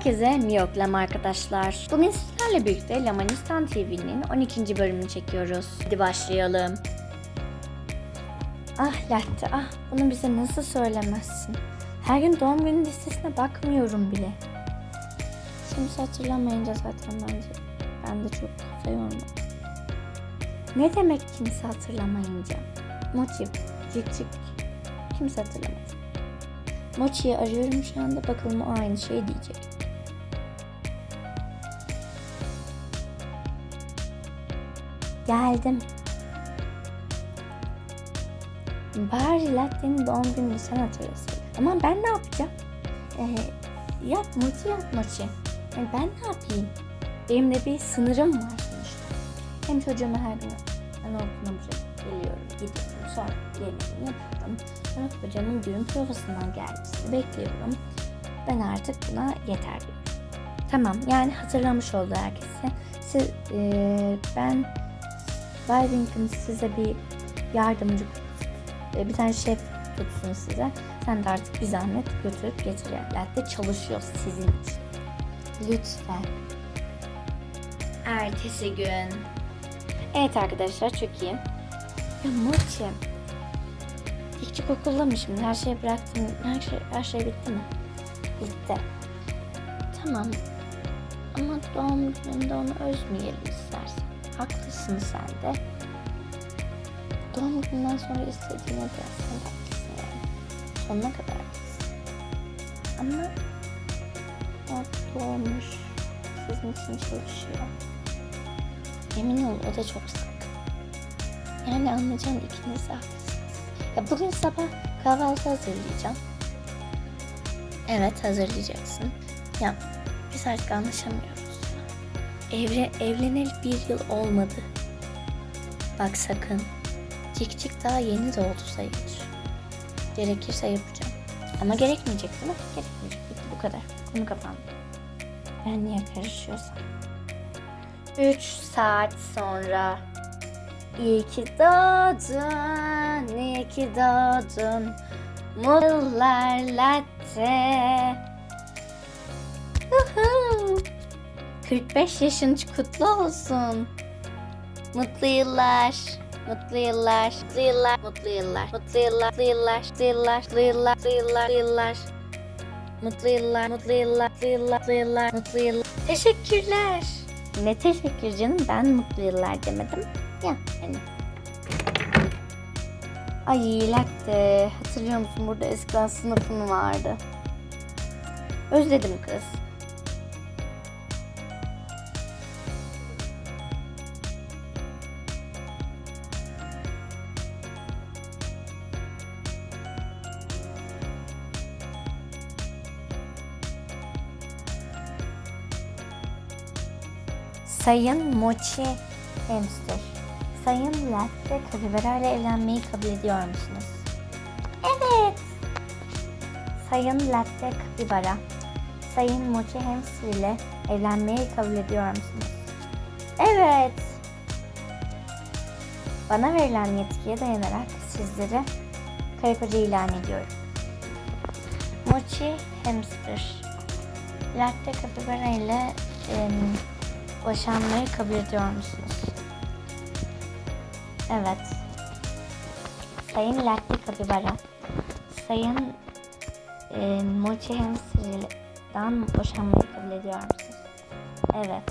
Herkese Miyoklam arkadaşlar. Bugün sizlerle birlikte Lamanistan TV'nin 12. bölümünü çekiyoruz. Hadi başlayalım. Ah Latte ah bunu bize nasıl söylemezsin? Her gün doğum günü listesine bakmıyorum bile. Kimse hatırlamayınca zaten bence ben de çok kafa yormadım. Ne demek kimse hatırlamayınca? Motif, cik. Kimse hatırlamadı. Mochi'yi arıyorum şu anda bakalım o aynı şeyi diyecek. Geldim. Bari Latte'nin doğum gününü sen hatırlasın. Ama ben ne yapacağım? Ee, yap Mochi yap Mochi. Yani ben ne yapayım? Benim de bir sınırım var sonuçta. Hem çocuğumu her gün anaokuluna bırakıp geliyorum, gidiyorum. Sonra yemeğimi yapıyorum. Sonra kocamın düğün provasından gelmesini bekliyorum. Ben artık buna yeter. Tamam yani hatırlamış oldu herkese. Siz, eee, ben Wink'in size bir yardımcı e, bir tane şef tutsun size. Sen de artık bir zahmet götürüp getir. Latte çalışıyor sizin için. Lütfen. Ertesi gün. Evet arkadaşlar çok iyi. Ya Mochi. İlkçik okulda mı şimdi? Her şeyi bıraktın. Her şey, her şey bitti mi? Bitti. Tamam. Ama doğum gününde onu özmeyelim istersen. Haklısın sen de. Doğum gününden sonra istediğine de sen haklısın yani. Sonuna kadar haklısın. Ama o doğmuş. Sizin için çalışıyor. Emin ol o da çok sık. Yani anlayacağın ikiniz de haklısınız. Ya bugün sabah kahvaltı hazırlayacağım. Evet hazırlayacaksın. Ya biz artık anlaşamıyoruz. Evre, evleneli bir yıl olmadı. Bak sakın. Cik cik daha yeni doğdu sayılır. Gerekirse yapacağım. Ama gerekmeyecek değil mi? Gerekmeyecek. Bitti bu kadar. Konu kapandı. Ben niye karışıyorsam. 3 saat sonra. İyi ki doğdun, iyi ki doğdun. Mutlular latte. 45 yaşın kutlu olsun. Mutlu yıllar. Mutlu yıllar. Mutlu yıllar. Mutlu yıllar. Mutlu yıllar. Mutlu yıllar. Mutlu yıllar. Mutlu yıllar. Mutlu yıllar. Mutlu yıllar. Mutlu yıllar. Mutlu yıllar. Mutlu yıllar. Mutlu yıllar. Teşekkürler. Ne teşekkür canım ben mutlu yıllar demedim. Ya hani. Ay latte. Hatırlıyor musun burada eskiden sınıfın vardı. Özledim kız. Sayın Mochi Hamster. Sayın Latte Capybara ile evlenmeyi kabul ediyor musunuz? Evet. Sayın Latte Capybara. Sayın Mochi Hamster ile evlenmeyi kabul ediyor musunuz? Evet. Bana verilen yetkiye dayanarak sizleri karı koca ilan ediyorum. Mochi Hamster. Latte Capybara ile em, boşanmayı kabul ediyor musunuz? Evet. Sayın Latte Capybara. Sayın e, Mochi Hamster'dan boşanmayı kabul ediyor musunuz? Evet.